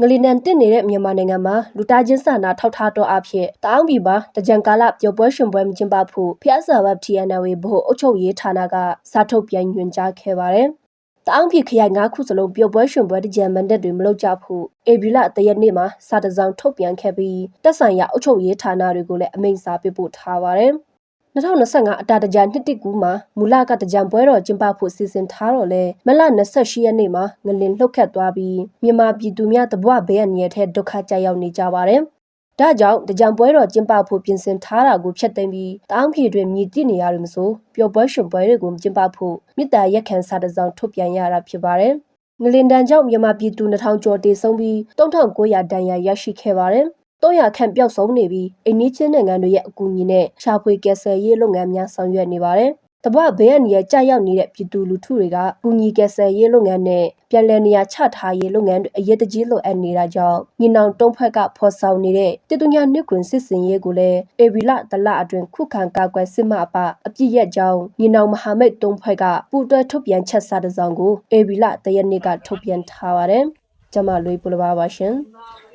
ငလီနန်တစ်နေတဲ့မြန်မာနိုင်ငံမှာလူသားချင်းစာနာထောက်ထားတော့အဖြစ်တောင်းပြည်ပါတကြံကာလပျော်ပွဲရှင်ပွဲမကျင်းပဖို့ဖျက်စာဘတ် TNW ဘို့အုပ်ချုပ်ရေးဌာနကစာထုတ်ပြန်ညွှန်ကြားခဲ့ပါတယ်။တောင်းပြည်ခရိုင်၅ခုစလုံးပျော်ပွဲရှင်ပွဲတကြံမန်တက်တွေမလုပ်ကြဖို့အေဘီလာတရက်နေ့မှာစာတစောင်ထုတ်ပြန်ခဲ့ပြီးတက်ဆိုင်ရာအုပ်ချုပ်ရေးဌာနတွေကိုလည်းအမိန့်စာပေးပို့ထားပါတယ်။ 2025အတာတကြနှစ်တစ်ကူမှာမူလကတကြံပွဲတော်ကျင်းပဖို့စီစဉ်ထားတော့လဲမလ28ရက်နေ့မှာငလင်လှုပ်ခတ်သွားပြီးမြန်မာပြည်သူများတဘွဘေးအန္တရာယ်ထဲဒုက္ခကြရောက်နေကြပါတယ်။ဒါကြောင့်တကြံပွဲတော်ကျင်းပဖို့ပြင်ဆင်ထားတာကိုဖျက်သိမ်းပြီးတောင်းပြည်တွင်မြည်တည်နေရလို့မဆိုပျော်ပွဲရှင်ပွဲတွေကိုကျင်းပဖို့မြစ်တာရက်ခံစာတစ်စောင်ထုတ်ပြန်ရတာဖြစ်ပါတယ်။ငလင်တန်ကြောင့်မြန်မာပြည်သူ2000ကျော်တေဆုံးပြီး3900ဒဏ်ရာရရှိခဲ့ပါတယ်။ 300ခန့်ပျောက်ဆုံးနေပြီးအိန္ဒိချင်းနိုင်ငံတွေရဲ့အကူအညီနဲ့ရှာဖွေကယ်ဆယ်ရေးလုပ်ငန်းများဆောင်ရွက်နေပါတယ်။တပတ်ဘေးအန္တရာယ်ကြာရောက်နေတဲ့ပြည်သူလူထုတွေကကူညီကယ်ဆယ်ရေးလုပ်ငန်းနဲ့ပြည်내နေရာချထားရေးလုပ်ငန်းတွေအရေးတကြီးလိုအပ်နေတာကြောင့်ညီနောင်တုံးဖက်ကဖော်ဆောင်နေတဲ့တည်သူညာနှစ်ခွင်စစ်စင်ရေးကိုလည်းအေဗီလာတလအတွင်ခုခံကာကွယ်စစ်မှအပအပြည့်ရက်ကြောင်းညီနောင်မဟာမိတ်တုံးဖက်ကပူတွဲထုတ်ပြန်ချက်စာတစ်စောင်ကိုအေဗီလာတရက်နေ့ကထုတ်ပြန်ထားပါတယ်။ကျမလွေးပလပါပါရှင်။